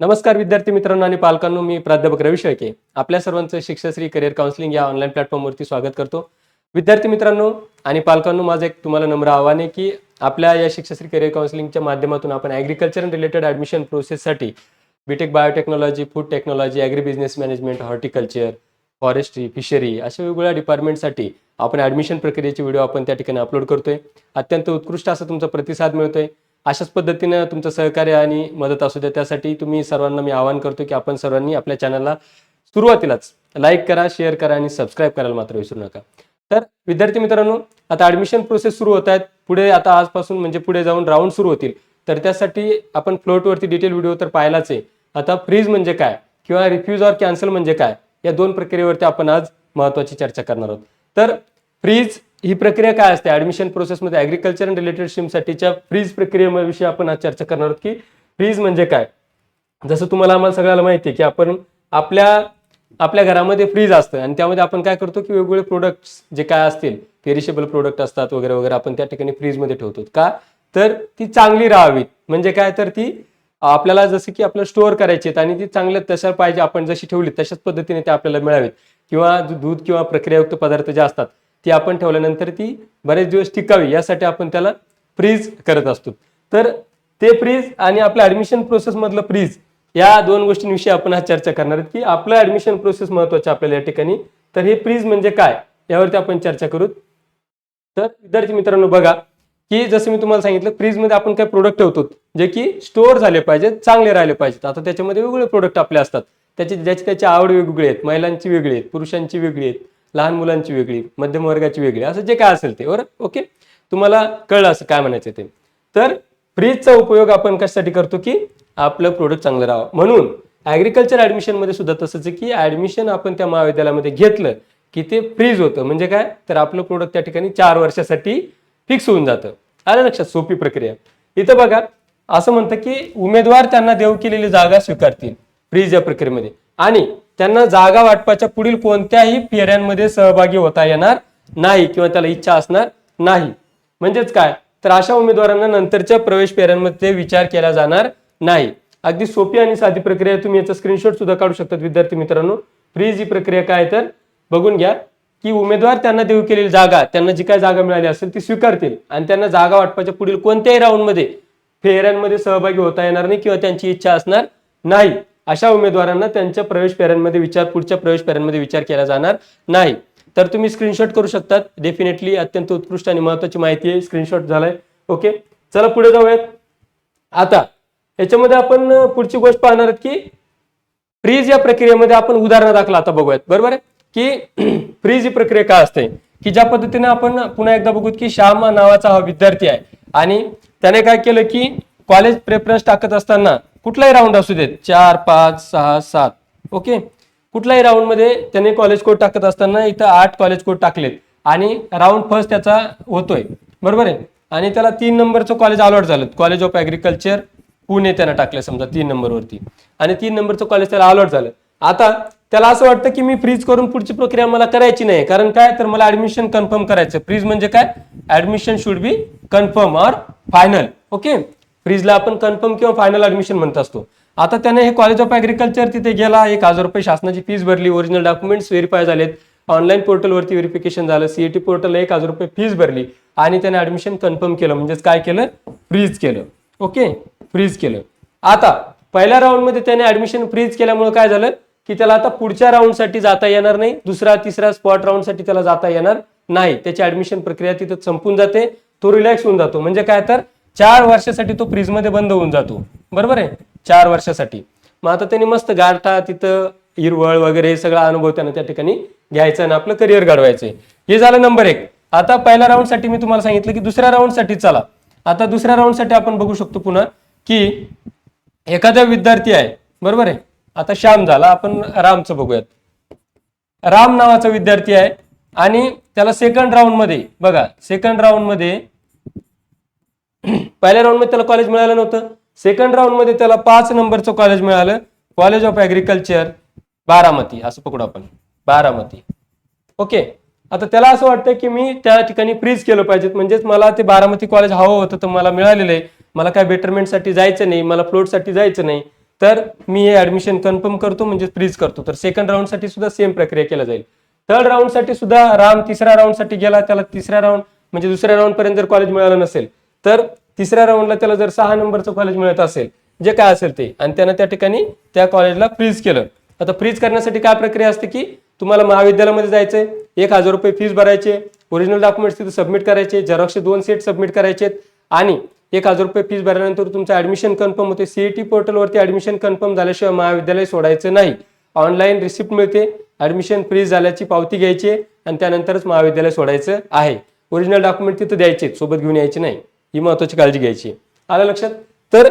नमस्कार विद्यार्थी मित्रांनो आणि पालकांनो मी प्राध्यापक रवी शेळके. आपल्या सर्वांचं शिक्षाश्री करिअर काउन्सिलिंग या ऑनलाईन प्लॅटफॉर्मवरती स्वागत करतो. विद्यार्थी मित्रांनो आणि पालकांनो माझं एक तुम्हाला नम्र आव्हान आहे की आपल्या या शिक्षाश्री करिअर काउन्सिलिंगच्या माध्यमातून आपण agriculture related admission प्रोसेससाठी BTech biotechnology food technology agri business management horticulture forestry fishery अशा वेगवेगळ्या डिपार्टमेंटसाठी आपण ॲडमिशन प्रक्रियेचे व्हिडिओ आपण त्या ठिकाणी अपलोड करतोय. अत्यंत उत्कृष्ट असा तुमचा प्रतिसाद मिळतोय. अशाच पद्धतीनं तुमचं सहकार्य आणि मदत असू द्या. त्यासाठी तुम्ही सर्वांना मी आवाहन करतो की आपण सर्वांनी आपल्या चॅनलला सुरुवातीलाच लाईक करा शेअर करा आणि सबस्क्राईब करायला मात्र विसरू नका. तर विद्यार्थी मित्रांनो आता ऍडमिशन प्रोसेस सुरू होत आहेत. पुढे आता आजपासून म्हणजे पुढे जाऊन राऊंड सुरू होतील. तर त्यासाठी आपण फ्लोटवरती डिटेल व्हिडिओ तर पाहिलाच आहे. आता फ्रीज म्हणजे काय किंवा रिफ्यूज ऑर कॅन्सल म्हणजे काय या दोन प्रक्रियेवरती आपण आज महत्वाची चर्चा करणार आहोत. तर फ्रीज ही प्रक्रिया काय असते? ऍडमिशन प्रोसेसमध्ये ऍग्रिकल्चर अँड रिलेटेड स्ट्रीमसाठीच्या फ्रीज प्रक्रियेविषयी आपण आज चर्चा करणार आहोत की फ्रीज म्हणजे काय? जसं तुम्हाला आम्हाला सगळ्याला माहिती आहे की आपण आपल्या आपल्या घरामध्ये फ्रीज असतं आणि त्यामध्ये आपण काय करतो की वेगवेगळे प्रोडक्ट्स जे काय असतील पेरिशेबल प्रोडक्ट असतात वगैरे वगैरे आपण त्या ठिकाणी फ्रीजमध्ये ठेवतो. का? तर ती चांगली राहावीत. म्हणजे काय? तर ती आपल्याला जसं की आपल्याला स्टोअर करायची आहेत आणि ती चांगल्या तशा पाहिजे आपण जशी ठेवली तशाच पद्धतीने ते आपल्याला मिळावीत. किंवा दूध किंवा प्रक्रियायुक्त पदार्थ जे असतात ती आपण ठेवल्यानंतर ती बरेच दिवस टिकावी यासाठी आपण त्याला फ्रीज करत असतो. तर ते फ्रीज आणि आपल्या ऍडमिशन प्रोसेस मधलं फ्रीज या दोन गोष्टींविषयी आपण हा चर्चा करणार आहोत की आपलं ऍडमिशन प्रोसेस महत्वाचं आपल्याला या ठिकाणी. तर हे फ्रीज म्हणजे काय? यावरती आपण चर्चा करू. तर विद्यार्थी मित्रांनो बघा की जसं मी तुम्हाला सांगितलं फ्रीजमध्ये आपण काय प्रोडक्ट ठेवतो जे की स्टोअर झाले पाहिजेत चांगले राहिले पाहिजेत. आता त्याच्यामध्ये वेगवेगळे प्रोडक्ट आपले असतात. त्याची ज्याची त्याची आवड वेगवेगळी आहेत. महिलांची वेगळी आहेत पुरुषांची वेगळी आहेत. लहान मुलांची वेगळी मध्यम वर्गाची वेगळी असं जे काय असेल ते बरं? ओके? तुम्हाला कळलं असं काय म्हणायचं ते? तर फ्रीजचा उपयोग आपण कशासाठी करतो की आपलं प्रोडक्ट चांगलं राहावं. म्हणून ॲग्रिकल्चर ऍडमिशनमध्ये सुद्धा तसंच आहे की ॲडमिशन आपण त्या महाविद्यालयामध्ये घेतलं की ते फ्रीज होतं. म्हणजे काय? तर आपलं प्रोडक्ट त्या ठिकाणी चार वर्षासाठी फिक्स होऊन जातं. आलं लक्षात? सोपी प्रक्रिया. इथं बघा असं म्हणतं की उमेदवार त्यांना देऊ केलेली जागा स्वीकारतील फ्रीज या प्रक्रियेमध्ये. आणि त्यांना जागा वाटपाच्या पुढील कोणत्याही फेऱ्यांमध्ये सहभागी होता येणार नाही किंवा त्याला इच्छा असणार नाही. म्हणजेच काय? तर अशा उमेदवारांना नंतरच्या प्रवेश फेऱ्यांमध्ये विचार केला जाणार नाही. अगदी सोपी आणि साधी प्रक्रिया तुम्ही याचा स्क्रीनशॉट सुद्धा काढू शकतात विद्यार्थी मित्रांनो. फ्रीज ही प्रक्रिया काय तर बघून घ्या की उमेदवार त्यांना देऊ केलेली जागा त्यांना जी काय जागा मिळाली असेल ती स्वीकारतील आणि त्यांना जागा वाटपाच्या पुढील कोणत्याही राऊंडमध्ये फेऱ्यांमध्ये सहभागी होता येणार नाही किंवा त्यांची इच्छा असणार नाही. अशा उमेदवारांना त्यांच्या प्रवेश फेऱ्यांमध्ये विचार पुढच्या प्रवेश फेऱ्यांमध्ये विचार केला जाणार नाही. तर तुम्ही स्क्रीनशॉट करू शकतात. डेफिनेटली अत्यंत उत्कृष्ट आणि महत्वाची माहिती आहे. स्क्रीनशॉट झालाय. ओके चला पुढे जाऊयात. आता याच्यामध्ये आपण पुढची गोष्ट पाहणार आहोत की फ्रीज या प्रक्रियेमध्ये आपण उदाहरण दाखला आता बघूयात. बरोबर आहे? की फ्रीज ही प्रक्रिया काय असते? की ज्या पद्धतीने आपण पुन्हा एकदा बघूत की श्याम नावाचा हा विद्यार्थी आहे. आणि त्याने काय केलं की कॉलेज प्रेफरन्स टाकत असताना कुठलाही राऊंड असू देत चार पाच सहा सात ओके कुठल्याही राऊंडमध्ये त्याने कॉलेज कोड टाकत असताना इथं आठ कॉलेज कोड टाकलेत आणि राऊंड फर्स्ट त्याचा होतोय बरोबर आहे? आणि त्याला तीन नंबरचं कॉलेज अलॉट झालं. कॉलेज ऑफ ऍग्रिकल्चर पुणे त्यानं टाकलं समजा तीन नंबरवरती आणि तीन नंबरचं कॉलेज त्याला अलॉट झालं. आता त्याला असं वाटतं की मी फ्रीज करून पुढची प्रक्रिया मला करायची नाही. कारण काय? तर मला ऍडमिशन कन्फर्म करायचं. फ्रीज म्हणजे काय? Admission should be confirm or final okay फ्रीजला आपण कन्फर्म किंवा फायनल ऍडमिशन म्हणत असतो. आता त्याने हे कॉलेज ऑफ ऍग्रिकल्चर तिथे गेला एक हजार रुपये शासनाची फीस भरली ओरिजिनल डॉक्युमेंट्स व्हेरीफाय झालेत. ऑनलाईन पोर्टलवरती व्हेरिफिकेशन झालं सीईटी पोर्टलला एक हजार रुपये फीस भरली. आणि त्याने ऍडमिशन कन्फर्म केलं म्हणजेच काय केलं? फ्रीज केलं. ओके फ्रीज केलं. आता पहिल्या राऊंडमध्ये त्याने ऍडमिशन फ्रीज केल्यामुळे काय झालं? की त्याला आता पुढच्या राऊंडसाठी जाता येणार नाही दुसरा तिसरा स्पॉट राऊंडसाठी त्याला जाता येणार नाही. त्याची ऍडमिशन प्रक्रिया तिथं संपून जाते तो रिलॅक्स होऊन जातो. म्हणजे काय तर चार वर्षासाठी तो फ्रीजमध्ये बंद होऊन जातो. बरोबर आहे? चार वर्षासाठी. मग आता त्यांनी मस्त गारठा तिथं हिरवळ वगैरे हे सगळा अनुभव त्यांना त्या ठिकाणी घ्यायचा आणि आपलं करिअर घडवायचंय. हे झालं नंबर एक. आता पहिल्या राऊंडसाठी मी तुम्हाला सांगितलं की दुसऱ्या राऊंडसाठी चला. आता दुसऱ्या राऊंडसाठी आपण बघू शकतो पुन्हा की एखादा विद्यार्थी आहे. बरोबर आहे? आता श्याम झाला. आपण रामचं बघूयात. राम नावाचा विद्यार्थी आहे आणि त्याला सेकंड राऊंडमध्ये बघा सेकंड राऊंडमध्ये पहिल्या राऊंडमध्ये त्याला कॉलेज मिळालं नव्हतं. सेकंड राऊंडमध्ये त्याला पाच नंबरचं कॉलेज मिळालं. College of agriculture Baramati. असं पकडू आपण. बारामती. ओके आता त्याला असं वाटतं की मी त्या ठिकाणी फ्रीज केलं पाहिजे म्हणजेच मला ते बारामती कॉलेज हवं होतं तर मला मिळालेलं आहे. मला काय बेटरमेंटसाठी जायचं नाही मला फ्लोटसाठी जायचं नाही. तर मी हे ऍडमिशन कन्फर्म करतो म्हणजे फ्रीज करतो. तर सेकंड राऊंडसाठी सुद्धा सेम प्रक्रिया केला जाईल. थर्ड राऊंडसाठी सुद्धा राम तिसऱ्या राऊंडसाठी गेला. त्याला तिसऱ्या राऊंड म्हणजे दुसऱ्या राऊंड पर्यंत जर कॉलेज मिळालं नसेल तर तिसऱ्या राऊंडला त्याला जर सहा नंबरचं कॉलेज मिळत असेल जे काय असेल ते. आणि त्यानं त्या ठिकाणी त्या कॉलेजला फ्रीज केलं. आता फ्रीज करण्यासाठी काय प्रक्रिया असते की तुम्हाला महाविद्यालयामध्ये जायचंय एक हजार रुपये फीज भरायचे ओरिजिनल डॉक्युमेंट्स तिथे सबमिट करायचे झेरॉक्सचे दोन सेट सबमिट करायचे आणि एक हजार रुपये फीज भरल्यानंतर तुमचं ऍडमिशन कन्फर्म होते. सीईटी पोर्टलवरती ऍडमिशन कन्फर्म झाल्याशिवाय महाविद्यालय सोडायचं नाही. ऑनलाईन रिसिप्ट मिळते ऍडमिशन फ्रीज झाल्याची पावती घ्यायची आणि त्यानंतरच महाविद्यालय सोडायचं आहे. ओरिजिनल डॉक्युमेंट तिथं द्यायचे सोबत घेऊन यायचे नाही. ही महत्वाची काळजी घ्यायची. आलं लक्षात? तर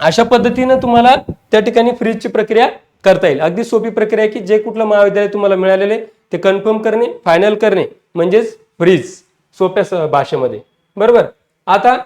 अशा पद्धतीनं तुम्हाला त्या ठिकाणी फ्रीजची प्रक्रिया करता येईल. अगदी सोपी प्रक्रिया आहे की जे कुठलं महाविद्यालय तुम्हाला मिळालेले ते कन्फर्म करणे फायनल करणे म्हणजेच फ्रीज सोप्या भाषेमध्ये. बरोबर? आता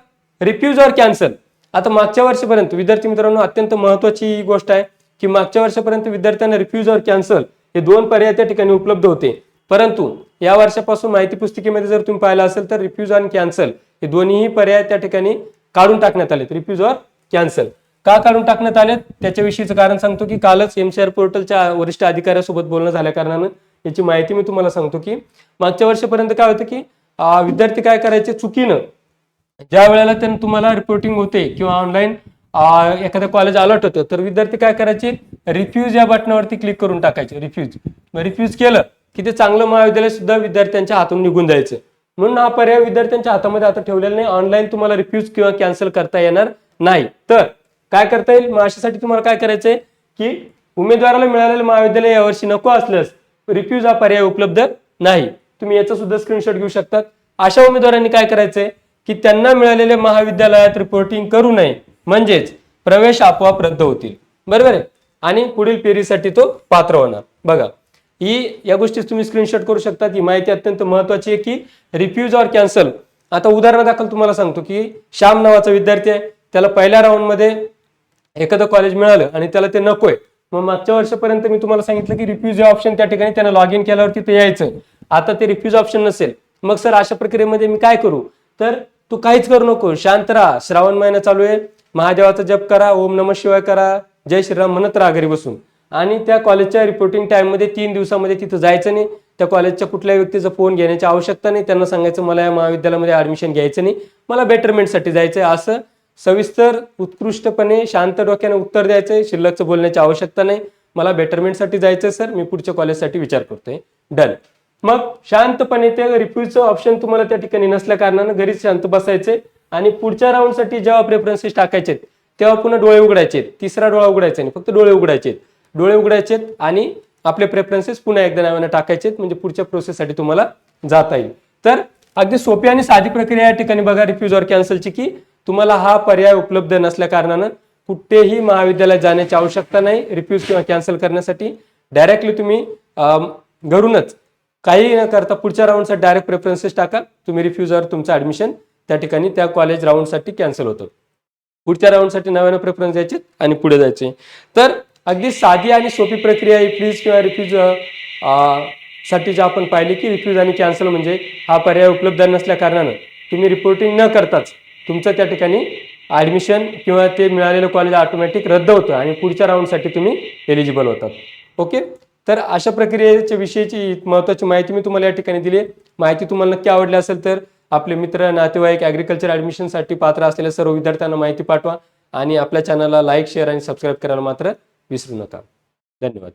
रिफ्यूज ऑर कॅन्सल आता मागच्या वर्षापर्यंत विद्यार्थी मित्रांनो अत्यंत महत्वाची ही गोष्ट आहे की मागच्या वर्षापर्यंत विद्यार्थ्यांना रिफ्यूज ऑर कॅन्सल हे दोन पर्याय त्या ठिकाणी उपलब्ध होते. परंतु या वर्षापासून माहिती पुस्तिकेमध्ये जर तुम्ही पाहिलं असेल तर रिफ्यूज आणि कॅन्सल हे दोन्ही पर्याय त्या ठिकाणी काढून टाकण्यात आलेत. रिफ्यूज ऑर कॅन्सल का काढून टाकण्यात आलेत? त्याच्याविषयीचं कारण सांगतो की कालच एमसीआर पोर्टलच्या वरिष्ठ अधिकाऱ्यासोबत बोलणं झाल्या कारणानं याची माहिती मी तुम्हाला सांगतो की मागच्या वर्षापर्यंत काय होतं की विद्यार्थी काय करायचे चुकीनं. ज्या वेळेला त्यांना तुम्हाला रिपोर्टिंग होते किंवा ऑनलाईन एखादं कॉलेज अलर्ट होतं तर विद्यार्थी काय करायचे? रिफ्यूज या बटनावरती क्लिक करून टाकायचे. रिफ्यूज रिफ्यूज केलं की ते चांगलं महाविद्यालय सुद्धा विद्यार्थ्यांच्या हातून निघून जायचं. म्हणून हा पर्याय विद्यार्थ्यांच्या हातामध्ये आता ठेवलेला नाही. ऑनलाईन तुम्हाला रिफ्यूज किंवा कॅन्सल करता येणार नाही. तर काय करता येईल? मग अशासाठी तुम्हाला काय करायचंय? की उमेदवाराला मिळालेलं महाविद्यालय यावर्षी नको असल्यास रिफ्यूज हा पर्याय उपलब्ध नाही. तुम्ही याचा सुद्धा स्क्रीनशॉट घेऊ शकतात अशा उमेदवारांनी काय करायचंय? की त्यांना मिळालेल्या महाविद्यालयात रिपोर्टिंग करू नये. म्हणजेच प्रवेश आपोआप रद्द होतील. बरोबर आहे? आणि पुढील पेरीसाठी तो पात्र होणार. बघा. ही या गोष्टी तुम्ही स्क्रीनशॉट करू शकता. ही माहिती अत्यंत महत्वाची आहे की रिफ्यूज ऑर कॅन्सल आता उदाहरणादाखल तुम्हाला सांगतो की श्याम नावाचा विद्यार्थी आहे. त्याला पहिल्या राऊंडमध्ये एखादं कॉलेज मिळालं आणि त्याला ते नकोय. मग मागच्या वर्षापर्यंत मी तुम्हाला सांगितलं की रिफ्यूज ऑप्शन त्या ठिकाणी त्यांना लॉग इन केल्यावरती ते यायचं. आता ते रिफ्यूज ऑप्शन नसेल. मग सर अशा प्रक्रियेमध्ये मी काय करू? तर तू काहीच करू नको. शांत राहा. श्रावण महिना चालू आहे. महादेवाचा जप करा. ओम नम शिवाय करा. जय श्रीराम. म्हणत राहा घरी बसून. आणि त्या कॉलेजच्या रिपोर्टिंग टाइममध्ये तीन दिवसामध्ये तिथं जायचं नाही. त्या कॉलेजच्या कुठल्याही व्यक्तीचा फोन घेण्याची आवश्यकता नाही. त्यांना सांगायचं मला या महाविद्यालयामध्ये ऍडमिशन घ्यायचं नाही. मला बेटरमेंटसाठी जायचं आहे असं सविस्तर उत्कृष्टपणे शांत डोक्याने उत्तर द्यायचंय. शिल्लकचं बोलण्याची आवश्यकता नाही. मला बेटरमेंटसाठी जायचंय सर. मी पुढच्या कॉलेजसाठी विचार करतोय. डन. मग शांतपणे ते रिफ्यूजचं ऑप्शन तुम्हाला त्या ठिकाणी नसल्या कारणानं घरीच शांत बसायचे आणि पुढच्या राऊंडसाठी जेव्हा प्रेफरन्सेस टाकायचे तेव्हा पुन्हा डोळे उघडायचे तिसरा डोळा उघडायचा नाही. फक्त डोळे उघडायचे डोळे उघडायचे आणि आपले प्रेफरन्सेस पुन्हा एकदा नव्यानं टाकायचे म्हणजे पुढच्या प्रोसेससाठी तुम्हाला जाता येईल. तर अगदी सोपी आणि साधी प्रक्रिया या ठिकाणी बघा रिफ्यूज ऑर कॅन्सलची की तुम्हाला हा पर्याय उपलब्ध नसल्या कारणानं कुठेही महाविद्यालयात जाण्याची आवश्यकता नाही. रिफ्यूज किंवा कॅन्सल करण्यासाठी डायरेक्टली तुम्ही घरूनच काही न करता पुढच्या राऊंडसाठी डायरेक्ट प्रेफरन्सेस टाका. तुम्ही रिफ्यूजवर तुमचं ऍडमिशन त्या ठिकाणी त्या कॉलेज राऊंडसाठी कॅन्सल होतं. पुढच्या राऊंडसाठी नव्यानं प्रेफरन्स द्यायचे आणि पुढे जायचे. तर अगदी साधी आणि सोपी प्रक्रिया ही फ्रीज किंवा रिफ्यूजसाठी जे आपण पाहिले की रिफ्यूज आणि कॅन्सल म्हणजे हा पर्याय उपलब्ध नसल्या कारणानं तुम्ही रिपोर्टिंग न करताच तुमचं त्या ठिकाणी ऍडमिशन किंवा ते मिळालेलं कॉलेज ऑटोमॅटिक रद्द होतं आणि पुढच्या राऊंडसाठी तुम्ही एलिजिबल होतात. ओके तर अशा प्रक्रियेच्या विषयीची महत्त्वाची माहिती मी तुम्हाला या ठिकाणी दिली माहिती तुम्हाला नक्की आवडली असेल तर आपले मित्र नातेवाईक ॲग्रिकल्चर ॲडमिशनसाठी पात्र असलेल्या सर्व विद्यार्थ्यांना माहिती पाठवा आणि आपल्या चॅनलला लाईक शेअर आणि सबस्क्राईब करायला मात्र विसरू नका धन्यवाद